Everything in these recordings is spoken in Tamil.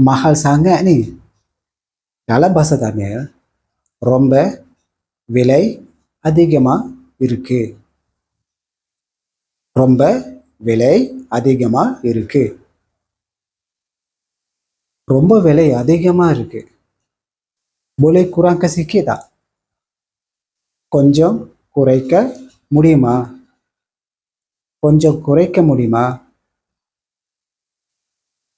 mahal sangat ni. Dalam bahasa Tamil, ரொம்ப விலை அதிகமாக இருக்கு. ரொம்ப விலை அதிகமாக இருக்கு. ரொம்ப விலை அதிகமாக இருக்கு. boleh kurangkan sikit tak? கொஞ்சம் குறைக்க முடியுமா? கொஞ்சம் குறைக்க முடியுமா?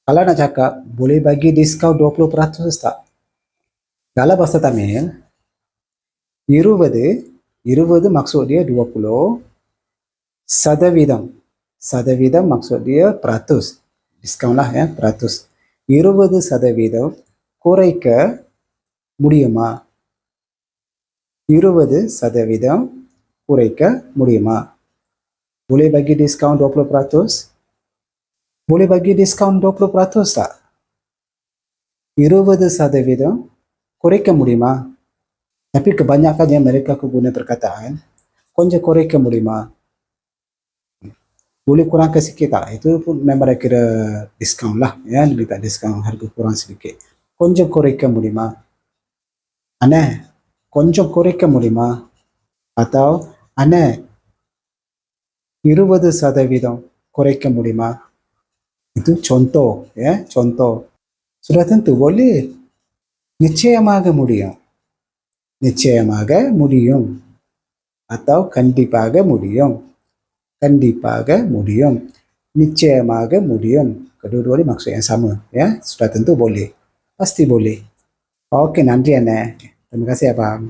Kalau nak cakap, boleh bagi diskaun 20% tak? Dalam bahasa Tamil, இருபது இருபது maksud dia 20 சதவீதம் சதவீதம் maksud dia peratus diskaun lah ya peratus இருபது சதவீதம் குறைக்க முடியுமா இருபது சதவீதம் குறைக்க முடியுமா boleh bagi diskaun 20% boleh bagi diskaun 20% tak இருபது சதவீதம் குறைக்க முடியுமா tapi kebanyakan yang mereka guna perkataan கொஞ்சம் குறைக்க முடியுமா boleh kurangkan sikit tak itu pun memang ada kira diskaun lah ya lebih tak diskaun harga kurang sedikit கொஞ்சம் குறைக்க முடியுமா அண்ணே கொஞ்சம் குறைக்க முடியுமா atau அண்ணே இருபது சதவீதம் குறைக்க முடியுமா itu contoh ya contoh sudah tentu boleh நிச்சயமாக முடியும் நிச்சயமாக முடியும் atau கண்டிப்பாக முடியும் கண்டிப்பாக முடியும் நிச்சயமாக முடியும் kedua-dua ni maksud yang sama ya sudah tentu boleh pasti boleh okey நன்றி அண்ணே terima kasih abang